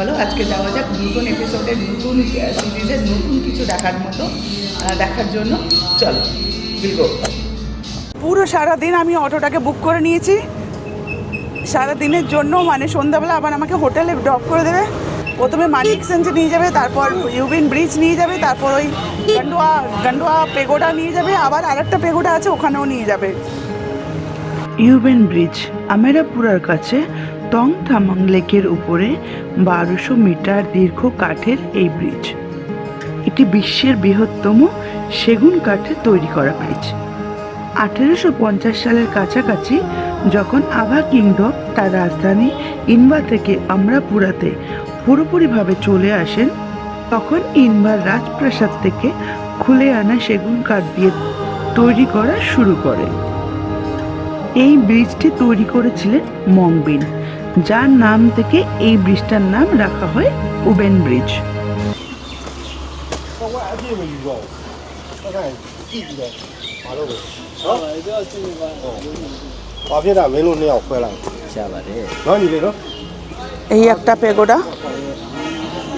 চলো আজকে যাওয়া যাক নতুন এপিসোডের নতুন সিরিজের নতুন কিছু দেখার মতো দেখার জন্য। চলো বিলগো পুরো সারাদিন আমি অটোটাকে বুক করে নিয়েছি। সারা দিনের জন্য মানে সন্ধ্যাবেলা আবার আমাকে হোটেলে ড্রপ করে দেবে। প্রথমে মানি এক্সচেঞ্জে নিয়ে যাবে তারপর ইউবিন ব্রিজ নিয়ে যাবে তারপর ওই গান্ডুয়া গান্ডুয়া পেগোডা নিয়ে যাবে আবার আরেকটা পেগোডা আছে ওখানেও নিয়ে যাবে। ইউবেন ব্রিজ আমেরাপুরার কাছে টং থামাং লেকের উপরে বারোশো মিটার দীর্ঘ কাঠের এই ব্রিজ। এটি বিশ্বের বৃহত্তম সেগুন কাঠে তৈরি করা ব্রিজ। আঠেরোশো পঞ্চাশ সালের কাছাকাছি যখন আভা কিংডম তার রাজধানী ইনবা থেকে আমরাপুরাতে পুরোপুরিভাবে চলে আসেন, তখন ইনবার রাজপ্রাসাদ থেকে খুলে আনা সেগুন কাঠ দিয়ে তৈরি করা শুরু করে। এই ব্রিজটি তৈরি করেছিলেন মংবিন। যার নাম থেকে এই ব্রিজটার নাম রাখা হয় উবেন ব্রিজ। এই একটা পেগোডা।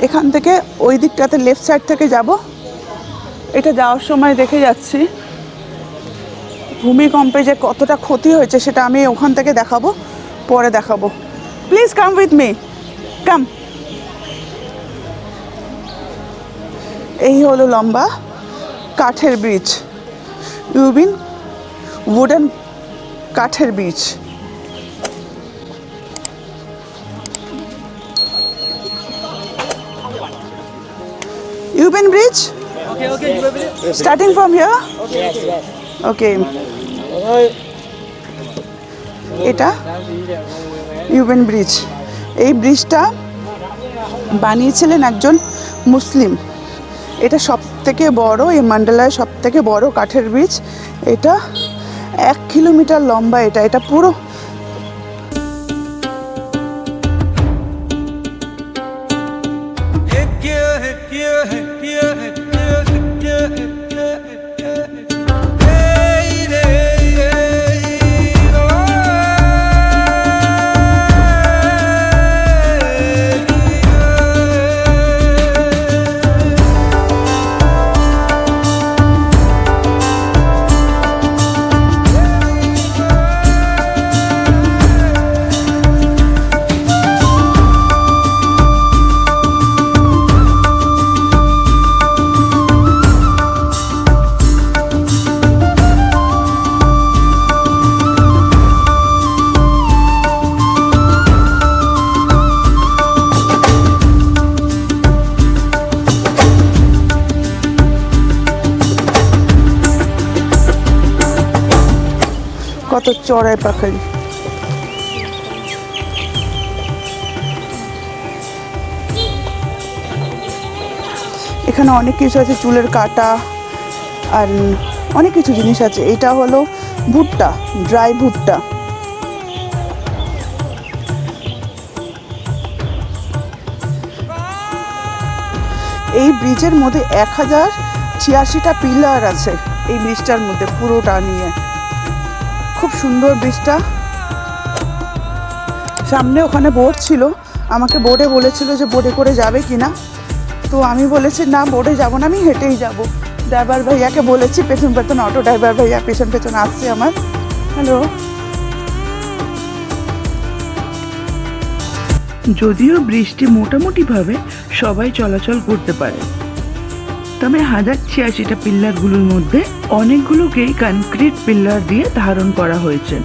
এখান থেকে ওই দিকটাতে লেফট সাইড থেকে যাব। এটা যাওয়ার সময় দেখে যাচ্ছি। ভূমিকম্পে যে কতটা ক্ষতি হয়েছে সেটা আমি ওখান থেকে দেখাবো, পরে দেখাবো। please come with me. Come. এই হলো লম্বা কাঠের ব্রিজ ইউবিন উডেন কাঠের bridge U Bein bridge starting from here okay এটা? U Bein bridge. এই ব্রিজটা বানিয়েছিলেন একজন মুসলিম। এটা সব থেকে বড়, এই মান্ডালায় সব থেকে বড়ো কাঠের ব্রিজ। এটা এক কিলোমিটার লম্বা এটা। এটা পুরো চড়াই পাখালি এখানে অনেক কিছু আছে, চুলের কাটা আর অনেক কিছু জিনিস আছে। এটা হলো ভুট্টা, ড্রাই ভুট্টা। এই ব্রিজের মধ্যে এক হাজার ছিয়াশিটা পিলার আছে, এই ব্রিজটার মধ্যে পুরোটা নিয়ে। খুব সুন্দর ব্রিজটা। সামনে ওখানে বোট ছিল। আমাকে বোটে বলেছিল যে বোটে করে যাবে কি না তো আমি বলেছি, না, বোটে যাব না, আমি হেঁটেই যাব। ড্রাইভার ভাইয়াকে বলেছি, পেছন পেছন অটো ড্রাইভার ভাইয়া, পেছন পেছন আসছে আমার। হ্যালো। যদিও বৃষ্টি মোটামুটিভাবে সবাই চলাচল করতে পারে। তবে হাজার ছিয়াশিটা পিল্লারগুলোর মধ্যে অনেকগুলোকেই কনক্রিট পিল্লার দিয়ে ধারণ করা হয়েছে।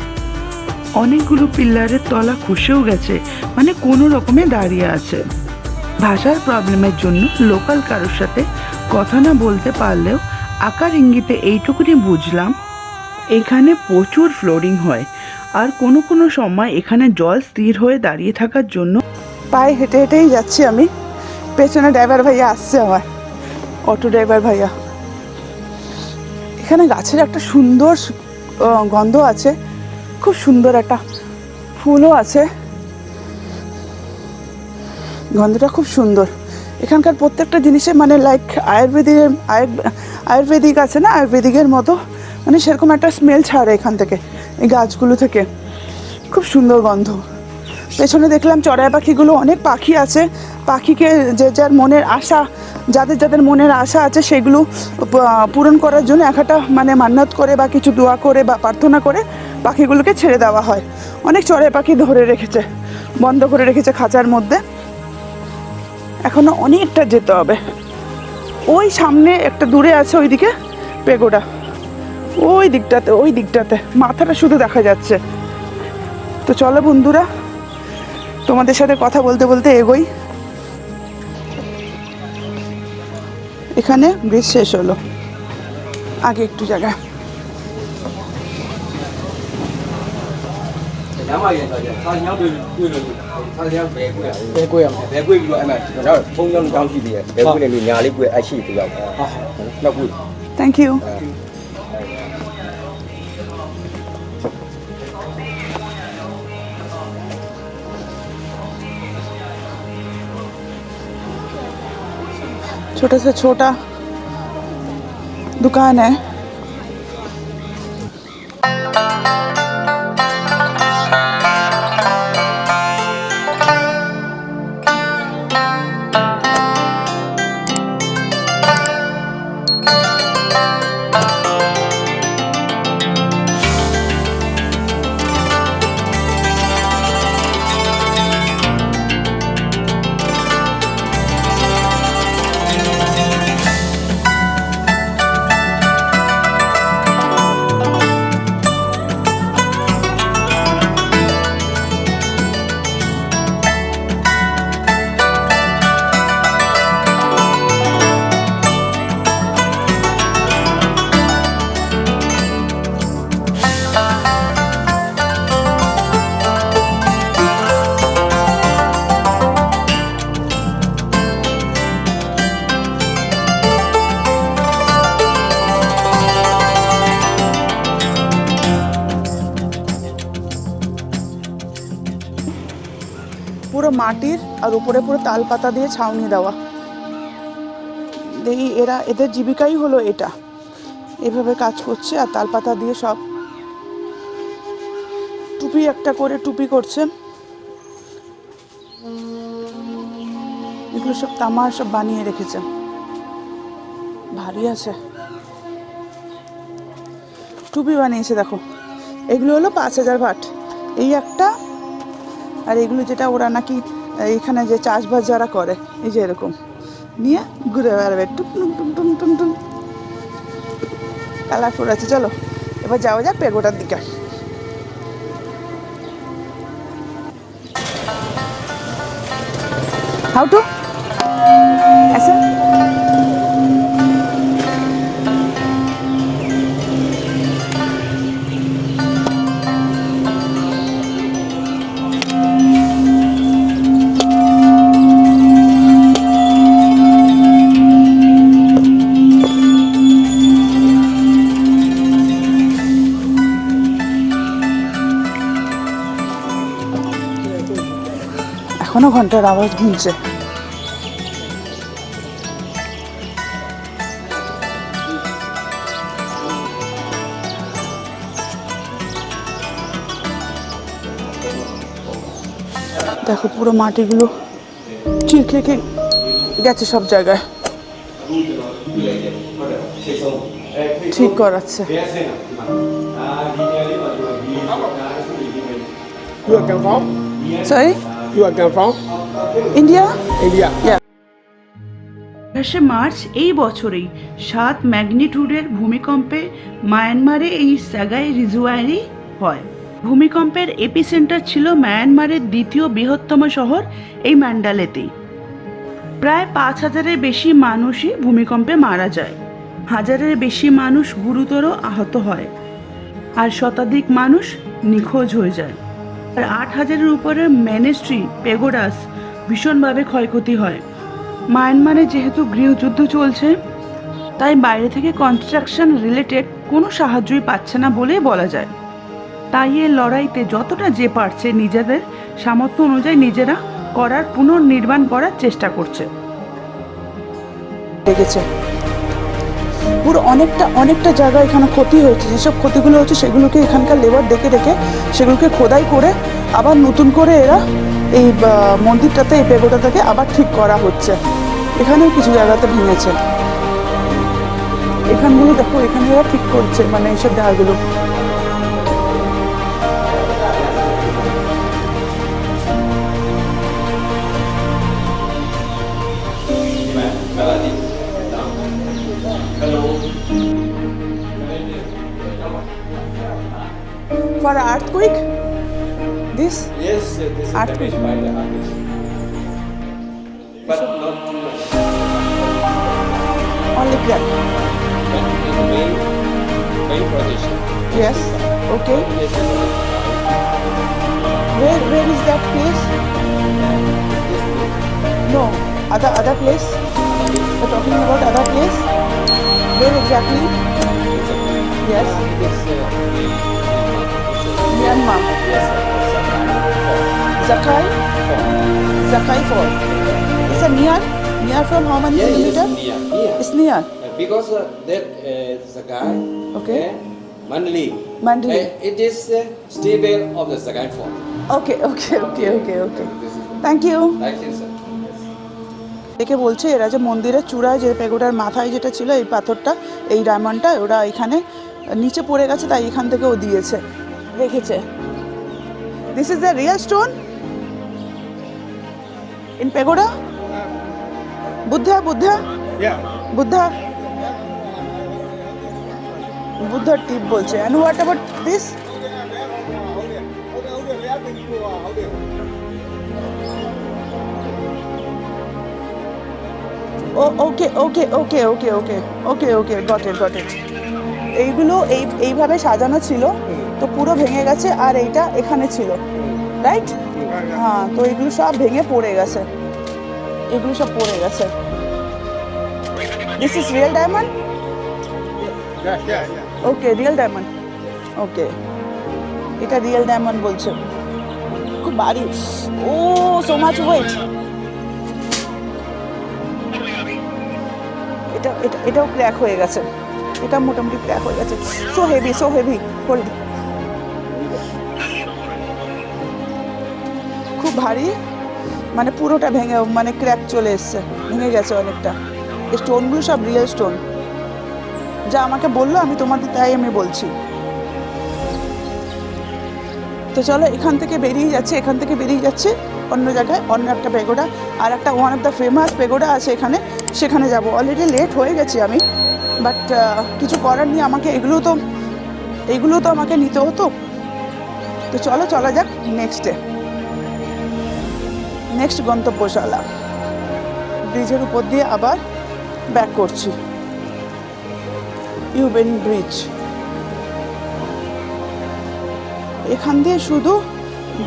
অনেকগুলো পিল্লারের তলা খসেও গেছে মানে কোনো রকমে দাঁড়িয়ে আছে। ভাষার প্রবলেমের জন্য লোকাল কারোর সাথে কথা না বলতে পারলেও আকার ইঙ্গিতে এইটুকুনি বুঝলাম, এখানে প্রচুর ফ্লোরিং হয়। আর কোনো কোনো সময় এখানে জল স্থির হয়ে দাঁড়িয়ে থাকার জন্য পায়ে হেঁটে হেঁটেই যাচ্ছি আমি। পেছনে ড্রাইভার ভাইয়া আসছে আমার। অটো ড্রাইভার ভাইয়া। এখানে গাছের একটা সুন্দর গন্ধ আছে, খুব সুন্দর একটা ফুলও আছে। গন্ধটা খুব সুন্দর। এখানকার প্রত্যেকটা জিনিসে মানে লাইক আয়ুর্বেদিক আয়ুর্বেদিক আছে না, আয়ুর্বেদিকের মতো মানে সেরকম একটা স্মেল ছাড়ে এখান থেকে, এই গাছগুলো থেকে। খুব সুন্দর গন্ধ। পেছনে দেখলাম চড়াই পাখিগুলো, অনেক পাখি আছে পাখিকে যে যার মনের আশা, যাদের যাদের মনের আশা আছে সেগুলো পূরণ করার জন্য এক একটা মানে মান্নাত করে বা কিছু দোয়া করে বা প্রার্থনা করে পাখিগুলোকে ছেড়ে দেওয়া হয়। অনেক চড়াই পাখি ধরে রেখেছে, বন্ধ করে রেখেছে খাঁচার মধ্যে। এখনও অনেকটা যেতে হবে। ওই সামনে একটা দূরে আছে ওইদিকে পেগোডা। ওই দিকটাতে ওই দিকটাতে। মাথাটা শুধু দেখা যাচ্ছে। তো চলো বন্ধুরা, তোমাদের সাথে কথা বলতে বলতে এগোই। এখানে ব্রিজ শেষ হলো। আগে একটু জায়গা। 两码 छोटा सा छोटा दुकान है। মাটির আর উপরে পুরো তাল পাতা দিয়ে ছাউনি দেওয়া। দেখি এরা, এদের জীবিকাই হলো এটা। এভাবে কাজ করছে আর তাল পাতা দিয়ে সব। টুপি একটা করে টুপি করছে এগুলো সব তামার সব বানিয়ে রেখেছে ভারী আছে। টুপি বানিয়েছে, দেখো। এগুলো হলো পাঁচ হাজার ভাট। এই একটা আর এগুলো যেটা ওরা নাকি এখানে যে চাষবাস যারা করে, এই যে এরকম। নিয়ে ঘুরে বেড়াবে। টুম টুম টুম টুম টুম টুম কালারফুল আছে, চলো। এবার যাওয়া যাক পেগোটার দিকে। হাউ টু ঘণ্টার আওয়াজ ঘুমছে। দেখো পুরো মাটিগুলো চিরকে গেছে সব জায়গায়। ঠিক করাচ্ছে? Sorry You are come from? India India. Yeah. আঠাশে মার্চ এই বছরেই সাত ম্যাগনিটিউডের ভূমিকম্পে মায়ানমারে এই সাগাই রিজুয়ারি হয় ভূমিকম্পের এপিসেন্টার ছিল মায়ানমারের দ্বিতীয় বৃহত্তম শহর এই ম্যান্ডালেতেই প্রায় পাঁচ হাজারের বেশি মানুষই ভূমিকম্পে মারা যায় হাজারের বেশি মানুষ গুরুতর আহত হয় আর শতাধিক মানুষ নিখোঁজ হয়ে যায় আর আট হাজারের উপরে ম্যানেস্ট্রি পেগোডাস ভীষণভাবে ক্ষয়ক্ষতি হয়। মায়ানমারে যেহেতু গৃহযুদ্ধ চলছে, তাই বাইরে থেকে কনস্ট্রাকশন রিলেটেড কোনো সাহায্যই পাচ্ছে না বলেই বলা যায়। তাই এই লড়াইতে যতটা যে পারছে নিজেদের সামর্থ্য অনুযায়ী নিজেরা করার পুনর্নির্মাণ করার চেষ্টা করছে। লেগেছে। পুরো অনেকটা অনেকটা জায়গা এখানে ক্ষতি হয়েছে। যেসব ক্ষতিগুলো হচ্ছে সেগুলোকে এখানকার লেবার ডেকে ডেকে সেগুলোকে খোদাই করে আবার নতুন করে এরা এই মন্দিরটাতে, এই পেগোটাটাকে আবার ঠিক করা হচ্ছে। এখানেও কিছু জায়গাতে ভেঙেছে। এখানগুলো দেখো, এখানে এরা ঠিক করছে মানে এইসব জায়গাগুলো। For earthquake? This? Yes, uh, this is Earthquake. damaged by the artist. But not too much. Only crack. But in the main, main position. Yes. Okay. Where where is that place? this No. Other other place? We're talking about other place? Where exactly? Yes. uh, Myanmar. yes, Zakai? Zakai Fall. It's a near? Near from how many yeah, kilometers? near, near. It's near. Uh, because uh, that uh, Zagai, Okay. uh, Mandali, Mandali. uh, it is uh, stable of the Zagai form. Okay, okay, okay, okay, okay. This is Thank you. sir. একে বলছে এরা যে মন্দিরের চূড়ায় যে পেগোডার মাথায় যেটা ছিল এই পাথরটা এই ডায়মন্ডটা ওরা এখানে নিচে পড়ে গেছে তাই এখান থেকে ও দিয়েছে রেখেছে। This is the real stone in pagoda Buddha Buddha Buddha বুদ্ধার টিপ বলছে। And what about this O okay okay okay okay okay okay okay got it got it এইগুলো এই এইভাবে সাজানো ছিল। তো পুরো ভেঙে গেছে আর এইটা এখানে ছিল রাইট হ্যাঁ তো এগুলো সব ভেঙে পড়ে গেছে। এগুলো সব পড়ে গেছে। This is real diamond okay real diamond okay এটা রিয়েল ডায়মন্ড বলছে। খুব ভারী। ও সো মাচ ওয়েট এটা এটা, এটাও ক্র্যাক হয়ে গেছে। এটা মোটামুটি ক্র্যাক হয়ে গেছে। So heavy so heavy hold ভারী মানে পুরোটা ভেঙে মানে ক্র্যাক চলে এসছে, ভেঙে গেছে অনেকটা। স্টোনগুলো সব রিয়েল স্টোন যা আমাকে বলল, আমি তোমাদের তাই আমি বলছি। তো চলো, এখান থেকে বেরিয়ে যাচ্ছে, এখান থেকে বেরিয়ে যাচ্ছে, অন্য জায়গায়, অন্য একটা পেগোডা, আর একটা one of the famous pagoda আছে এখানে, সেখানে যাব। অলরেডি লেট হয়ে গেছি আমি বাট কিছু করার নেই, আমাকে এগুলো তো এগুলো তো আমাকে নিতে হতো। তো চলো, চলা যাক নেক্সটে নেক্সট গন্তব্যশালা। ব্রিজের উপর দিয়ে আবার ব্যাক করছি। ইউবেন ব্রিজ এখান দিয়ে শুধু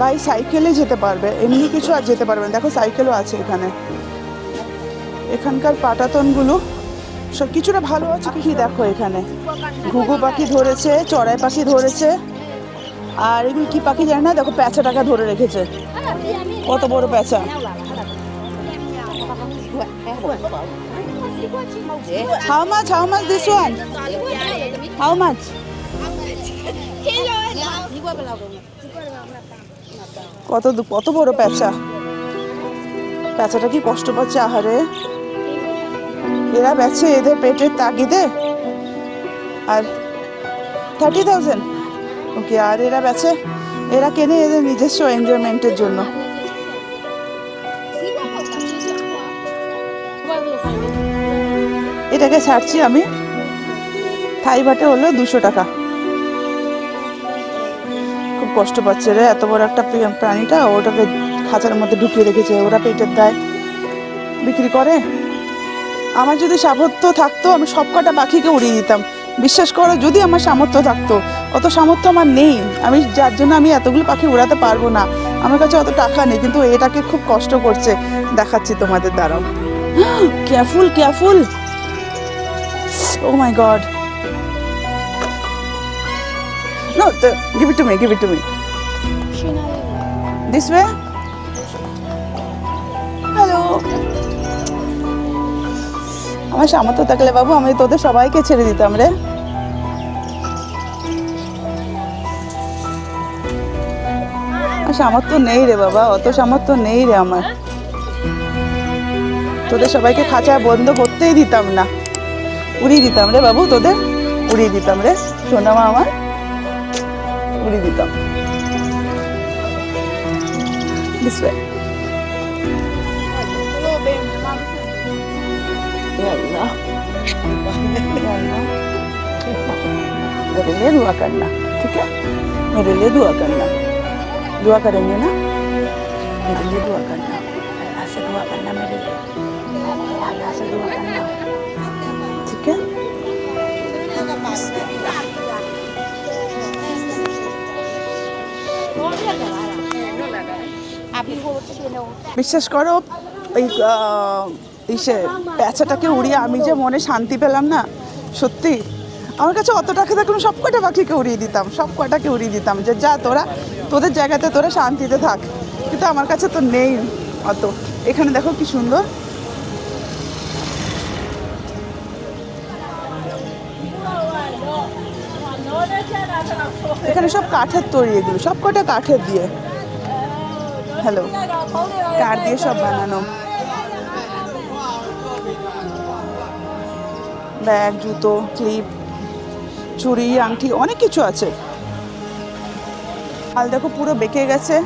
বাই সাইকেলে যেতে পারবে। এমনি কিছু আর যেতে পারবে না। দেখো সাইকেলও আছে এখানে। এখানকার পাটাতনগুলো সব কিছুটা ভালো আছে। কি দেখো এখানে? ঘুঘু পাখি ধরেছে, চড়াই পাখি ধরেছে। আর এগুলো কি পাখি জানি না? দেখো প্যাঁচা টাকা ধরে রেখেছে। কত বড় প্যাঁচা? How much how much this one how much কত কত বড় প্যাঁচা? প্যাঁচাটা কি কষ্ট পাচ্ছে? আহারে। এরা বেচে এদের পেটের তাগিদে। আর থার্টি থাউজেন্ড ওকে, আর এরা বেচে? এরা কেনে এদের নিজস্ব এনজয়মেন্টের জন্য? এটাকে ছাড়ছি আমি। থাই ভাটে হলো দুশো টাকা। খুব কষ্ট পাচ্ছে রে, এত বড় একটা প্রি- প্রাণীটা, ওটাকে খাঁচার মধ্যে ঢুকিয়ে রেখেছে, ওরা পেটের দায়। বিক্রি করে? আমার যদি সামর্থ্য থাকতো, আমি সব কটা পাখিকে উড়িয়ে দিতাম। বিশ্বাস করো, যদি আমার সামর্থ্য থাকতো অত সামর্থ্য আমার নেই। আমি যার জন্য আমি এতগুলো পাখি উড়াতে পারব না। আমার কাছে অত টাকা নেই কিন্তু এটাকে খুব কষ্ট করছে। দেখাচ্ছি তোমাদের দ্বারাও careful careful oh my god No, the, give it to me, give it to me. আমার সামর্থ্য থাকলে বাবু আমি তোদের সবাইকে ছেড়ে দিতাম রে। সামর্থ্য নেই রে বাবা অত সামর্থ্য নেই রে আমার তোদের সবাইকে খাঁচায় বন্ধ করতেই দিতাম না উড়িয়ে দিতাম রে বাবু তোদের উড়িয়ে দিতাম রে সোনা মা আমার উড়িয়ে দিতাম This way. Ya Allah. Ya Allah. मेरे लिए दुआ करना ठीक है मेरे लिए दुआ करना दुआ करेंगे ना मेरे लिए दुआ करना अल्लाह से दुआ करना मेरे लिए अल्लाह से दुआ करना ठीक है বিশ্বাস করো ওই আহ, ইসে প্যাঁচাটাকে উড়িয়ে আমি যে মনে শান্তি পেলাম না সত্যি আমার কাছে অত টাকা থাকলে সব কটা পাখিকে উড়িয়ে দিতাম, সব কটাকে উড়িয়ে দিতাম। যে যা তোরা, তোদের জায়গাতে তোরা শান্তিতে থাক। কিন্তু আমার কাছে তো নেই অত। এখানে দেখো কি সুন্দর। এখানে সব কাঠের তৈরি এগুলো, সব কটা কাঠের দিয়ে। হ্যালো কাঠ দিয়ে সব বানানো। ব্যাগ, জুতো, ক্লিপ। চুড়ি আংটি, অনেক কিছু আছে। আর দেখো পুরো বেঁকে গেছে।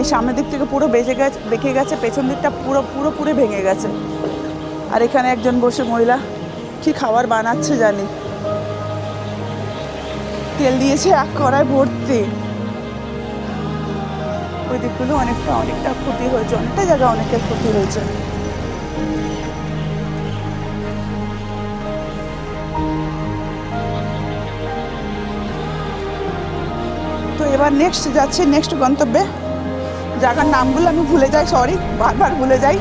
এই সামনের দিক থেকে পুরো বেঁচে গেছে, বেঁকে গেছে, পেছন দিকটা পুরো পুরো পুরো ভেঙে গেছে। আর এখানে একজন বসে মহিলা কি খাবার বানাচ্ছে জানি। তেল দিয়েছে এক কড়ায় ভর্তি। ওই দিকগুলো অনেকটা অনেকটা ক্ষতি হয়েছে, অনেকটা জায়গা অনেকের ক্ষতি হয়েছে। এবার নেক্সট যাচ্ছে নেক্সট গন্তব্যে। জায়গার নামগুলো আমি ভুলে যাই সরি বারবার ভুলে যাই।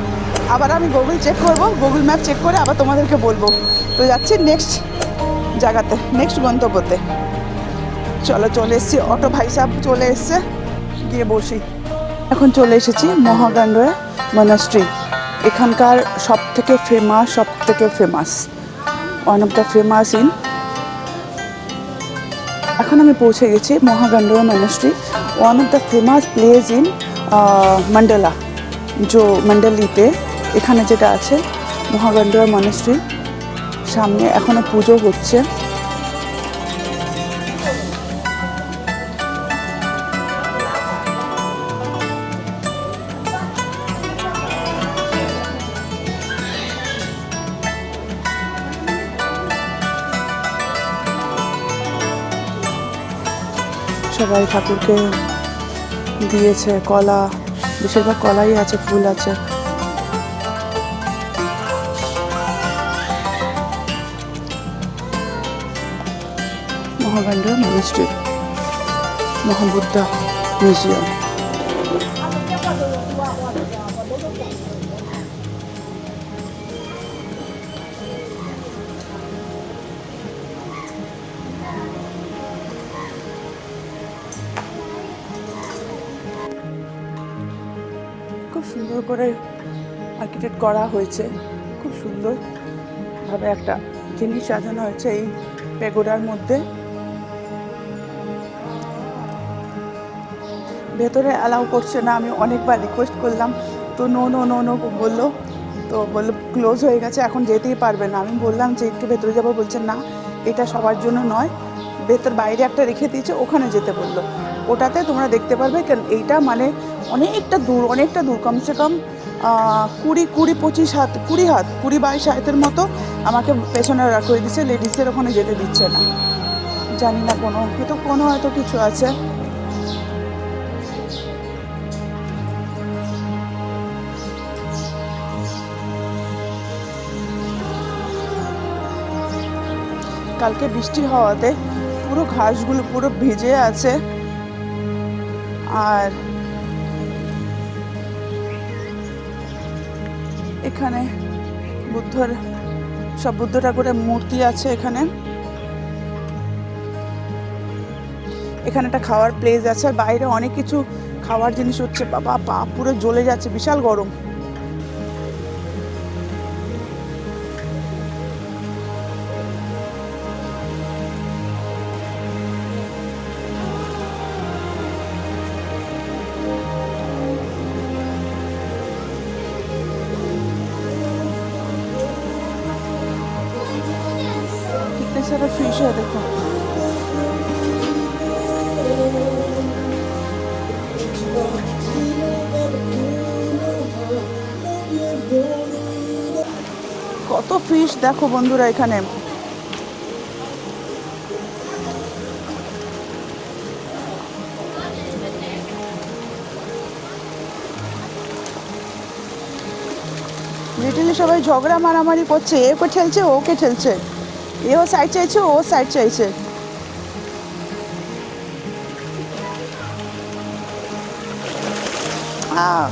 আবার আমি গুগল চেক করব গুগল ম্যাপ চেক করে আবার তোমাদেরকে বলব। তো যাচ্ছি নেক্সট জায়গাতে নেক্সট গন্তব্যতে। চলো, চলে এসেছি, অটো ভাই সাহেব চলে এসছে। গিয়ে বসি। এখন চলে এসেছি মহাগান্ডয়া মনাস্ট্রি এখানকার সব থেকে ফেমাস সব থেকে famous one of the famous in এখন আমি পৌঁছে গেছি Mahagandayon monastery one of the famous place in Mandalay জো মন্ডলিতে এখানে যেটা আছে, মহাগান্ডয়া মনাস্ট্রি সামনে এখনও পুজো হচ্ছে। সবাই ঠাকুরকে দিয়েছে কলা বেশিরভাগ কলাই আছে ফুল আছে। Mahagandayon monastery Mahabuddha museum. সুন্দর করে আর্কিটেক্ট করা হয়েছে। খুব সুন্দরভাবে একটা জিনিস সাজানো হয়েছে এই পেগোডার মধ্যে। ভেতরে অ্যালাউ করছে না, আমি অনেকবার রিকোয়েস্ট করলাম, তো নো নো নো নো বলল। তো বলল ক্লোজ হয়ে গেছে, এখন যেতেই পারবে না। আমি বললাম যে একটু ভেতরে যাব, বলছে না, এটা সবার জন্য নয়। ভেতর বাইরে একটা রেখে দিয়েছে, ওখানে যেতে বলল। ওটাতে তোমরা দেখতে পারবে কেন এইটা মানে অনেকটা দূর অনেকটা দূর, কমসে কম কুড়ি কুড়ি পঁচিশ হাত, কুড়ি হাত, কুড়ি বাইশ হাতের মতো আমাকে পেছনে রাখিয়ে দিচ্ছে লেডিসদের ওখানে যেতে দিচ্ছে না। জানি না কোনো, হয়তো কোনো হয়তো কিছু আছে। কালকে বৃষ্টি হওয়াতে পুরো ঘাসগুলো পুরো ভিজে আছে। আর এখানে বুদ্ধর, সব বুদ্ধ ঠাকুরের মূর্তি আছে এখানে। এখানে একটা খাওয়ার প্লেস আছে আর বাইরে অনেক কিছু খাওয়ার জিনিস হচ্ছে, বাবা, পা পুরো জ্বলে যাচ্ছে, বিশাল গরম। কত ফিশ দেখো বন্ধুরা এখানে লিটিলি সবাই ঝগড়া মারামারি করছে এ ওকে ঠেলছে ও ওকে ঠেলছে এও সাইড চাইছে ও সাইড চাইছে আহ,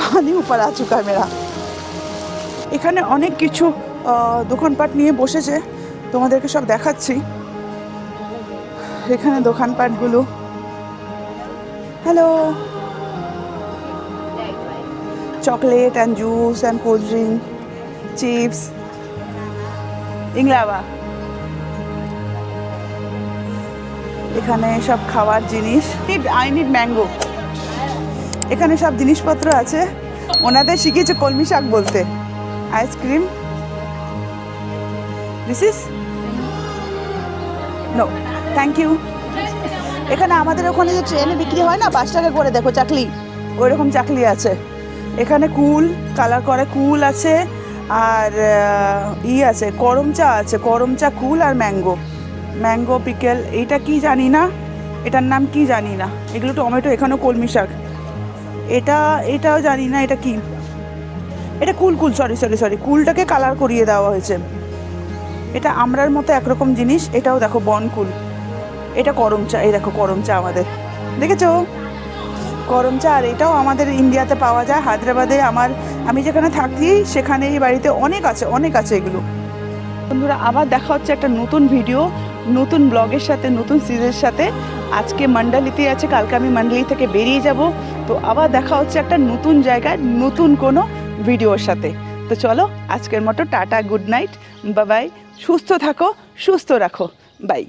পানি উপর আ চুকা है मेरा এখানে অনেক কিছু দোকানপাট নিয়ে বসেছে। তোমাদেরকে সব দেখাচ্ছি। এখানে দোকানপাটগুলো। Hello chocolate and juice and cold drink chips ইংলাবা এখানে সব খাওয়ার জিনিস। আই নিড ম্যাঙ্গো এখানে সব জিনিসপত্র আছে। ওনাদের শিখিয়েছে কলমি শাক বলতে। Ice cream this is no thank you এখানে আমাদের ওখানে যে ট্রেনে বিক্রি হয় না পাঁচ টাকা করে দেখো, চাকলি। ওই রকম চাকলি আছে। এখানে কুল কালার করে কুল আছে, আর ই আছে করম চা আছে করম চা কুল আর ম্যাঙ্গো ম্যাঙ্গো পিকেল এইটা কি জানি না? এটার নাম কি জানি না? এগুলো টমেটো, এখানেও কলমি শাক। এটা, এটাও জানি না, এটা কি? এটা কুল কুল সরি সরি সরি কুলটাকে কালার করিয়ে দেওয়া হয়েছে। এটা আমরার মতো একরকম জিনিস, এটাও দেখো বন কুল। এটা করম চা, এই দেখো করম চা আমাদের। দেখেছ? করম চা, আর এটাও আমাদের ইন্ডিয়াতে পাওয়া যায়, হায়দ্রাবাদে আমার, আমি যেখানে থাকি সেখানে এই বাড়িতে অনেক আছে অনেক আছে এগুলো। বন্ধুরা, আবার দেখা হচ্ছে একটা নতুন ভিডিও নতুন ব্লগের সাথে, নতুন সিরিজের সাথে। আজকে মন্ডালিতে আছে, কালকে আমি মন্ডালি থেকে বেরিয়ে যাব। তো আবার দেখা হচ্ছে একটা নতুন জায়গায়, নতুন কোনো ভিডিওর সাথে। তো চলো, আজকের মতো টাটা, গুড নাইট বাবাই সুস্থ থাকো, সুস্থ রাখো, বাই।